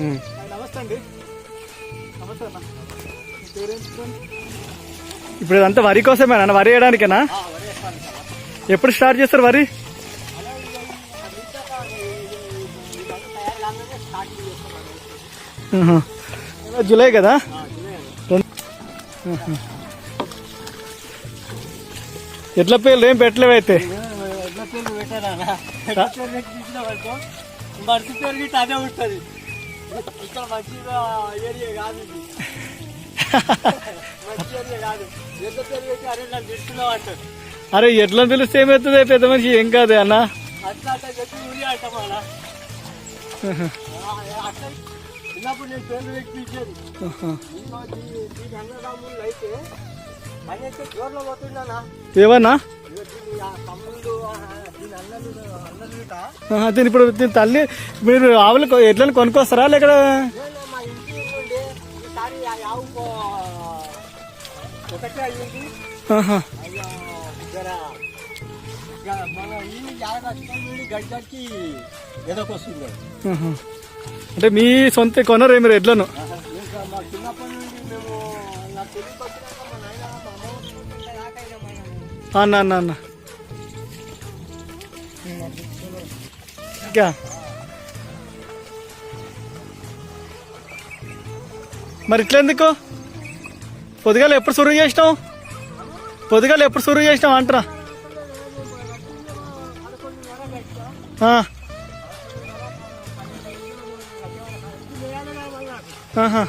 నమస్తే అండి నమస్తే అన్న ఇప్పుడు ఇదంతా వరి కోసమేనా? అన్న? వరి వేయడానికేనా? ఎప్పుడు స్టార్ట్ చేస్తారు వరి? జూలై కదా? ఎట్లా ఎట్ల పేర్లు ఏం పెట్టలేవు అయితే. పెట్టారా? అదే ఉంటుంది. ఇక్కడ మంచిగా ఏరియా కాదు. ఇది మంచి ఏరియా కాదు. ఎడ్ల పేరు పెట్టి అరే నన్ను అంటారు. అరే ఎట్లా పిలిస్తే ఏమవుతుంది? పెద్ద మనిషి ఏం కాదు అన్న? అట్లా అట్లా చెప్పి ఊరి అంటాం అలా అట్లా చిన్నప్పుడు నేను పేర్లు పెట్టి తీసేది ఆహా. ఇంకో దీ- దీని అన్నదమ్ముళ్ళు అయితే ఇగో దీని ఇప్పుడు దీని తల్లి మీరు ఆవులు ఎడ్లను కొనుక్కొస్తారా లేక. అంటే మీ సొంత కొనరు మీరు ఎడ్లను? చిన్నప్పటి నుండి మేము అన్న అన్న అన్న ఇంకా. మరి ఇట్లా ఎందుకు ఎప్పుడు సురుగు చేసినావు? పొద్దుగాలు ఎప్పుడు సురువు చేసినావు అంటారా ఆహా.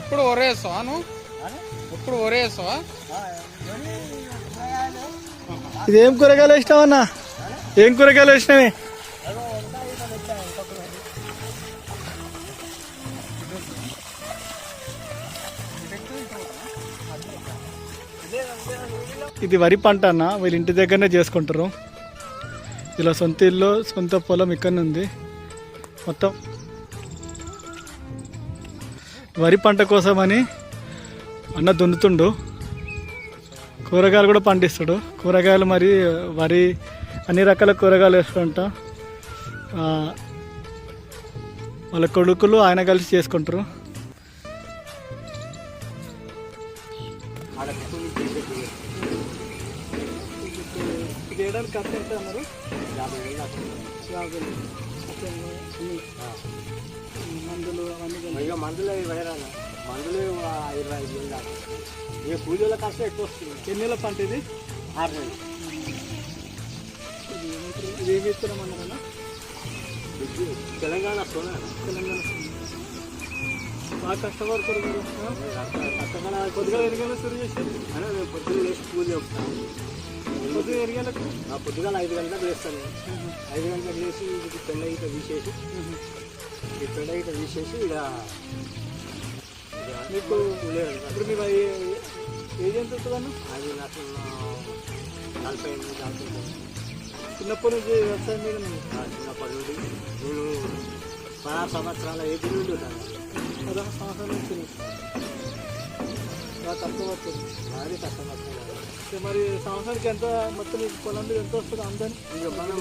ఎప్పుడు ఒరేస్తావా నువ్వు ఎప్పుడు ఒరేస్తావా ఇది ఏం కూరగాయలు వేసినావన్నా ఏం కూరగాయలు వేసినావి? ఇది వరి పంట అన్న వీళ్ళ ఇంటి దగ్గరనే చేసుకుంటారు. ఇలా సొంత ఇల్లు సొంత పొలం ఇక్కడ ఉంది. మొత్తం. వరి పంట కోసమని అన్న దున్నుతుండు. కూరగాయలు కూడా పండిస్తాడు. కూరగాయలు మరి వరి అన్ని రకాల కూరగాయలు వేస్తాడంట వాళ్ళ కొడుకులు ఆయన కలిసి చేసుకుంటారు. చేయడానికి ఖర్చు ఎంత అన్నారు యాభై వేలు యాభై మందులు అవన్నీ మందులు రాను మందులు ఇరవై ఐదు వేలు దాకా. ఇక కూలీల కష్టం ఎక్కువ వస్తుంది. ఎన్ని నెలల పంట ఇది? ఆరు నెలలు. ఇది ఏమి ఇస్తున్నామన్నారన్నా ఇది తెలంగాణ సోనా. తెలంగాణ బాగా కష్టపడతారు? కష్టపడ కొద్దిగా ఎరిగేలా సురు చేసి మేము పొద్దున్న లేచి కూలి చెప్తాం కొద్దిగా పొద్దుగాల ఐదు గంటలకు వేస్తాను ఐదు గంటలకు వేసి ఇది పెండ గీత తీసేసి ఈ పెండ గీత తీసేసి ఇక మీకు కూలీ ఇప్పుడు మీ ఏజ్ ఎంత ఉంటుందన్న అది నాకు నలభై ఎనిమిది నలభై చిన్నప్పటి నుంచి వ్యవసాయం మీద చిన్నప్పటి నుండి నేను పదహారు సంవత్సరాల ఏజ్ నుండి ఉంటాను. పదహారు సంవత్సరాల నుంచి. ఉంది. బాగా కష్టపడుతుంది భారీ కష్టం వస్తుంది. మరి సంవత్సరానికి ఎంత మొత్తం పొలం మీద ఎంత వస్తుంది మనం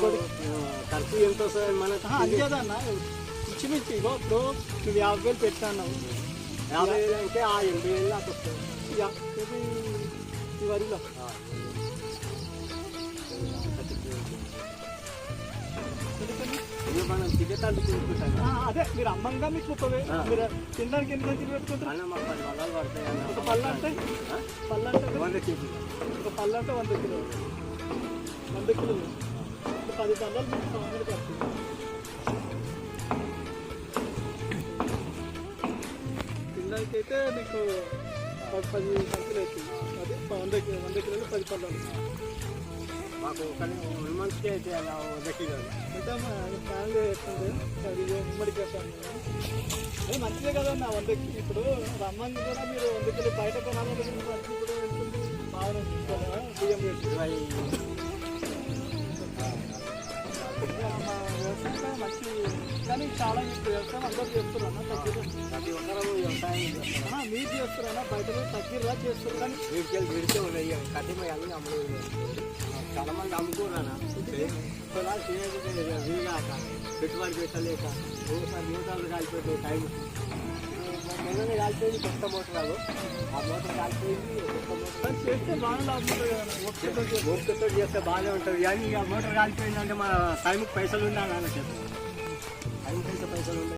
ఖర్చు ఎంత వస్తుంది కదా అన్న. ఇంచుమించు ఇగో ఇప్పుడు నువ్వు యాభై వేలు పెట్టా అన్నావు. యాభై వేలు అంటే ఆ ఎనభై వేలు దాకా వస్తుంది. ఈ వరిలో. మనం అదే మీరు అమ్మంగా మీకు ముప్పై వేలు. మీరు తినడానికి ఎన్ని సంచులు పెట్టుకుంటారు? పది వలాలు పడతాయి పళ్ళు అంటే? పళ్ళు అంటే వంద కేజీలు ఒక పళ్ళు అంటే వంద కిలోలు. వంద కిలోలు. పది పళ్ళలు మీకు సంవత్సరానికి వస్తుంది తినడానికి అయితే మీకు పది పది సంచులు అవుతుంది అదే వంద వంద కిలోలు పది పళ్ళలు మాకు మంత్కి అయితే అలా అంటే ప్లాన్ చేస్తుంది. అది ఉమ్మడి చేస్తాను అది మంచిదే కదన్న వందకి ఇప్పుడు రమ్మని కూడా మీరు వంద కిలో బయట మంచి ఇప్పుడు కదా బియ్యం మంచి కానీ చాలా ఇప్పుడు వ్యవసాయం అందరూ చేస్తున్నారు తగ్గిరా ప్రతి ఒక్కరు వ్యవసాయం చేస్తారు. అన్న, మీరు చేస్తారా బయట పోయి తగ్గిర్రా చేస్తారు కానీ వీటికి విడితే ఉన్నాయి కట్టిమై అన్ని అమ్ముడు చాలా మంది అమ్ముకోరానా పొలాలు వీగాక పెట్టుబడి పెట్టలేక ఒకసారి మోటార్లు కాలిపోతే టైం. మొన్ననే కాలిపోయింది కొత్త మోటార్లు. ఆ మోటార్ కాలిపోయింది కొత్త మోటార్. చేస్తే బాగా లాభం ఉంటుంది కదా ఓపికతో చేస్తే. బాగానే ఉంటుంది. కానీ ఇక మోటార్ కాలిపోయిందంటే మన టైంకి పైసలు ఉండాలని చెప్పి.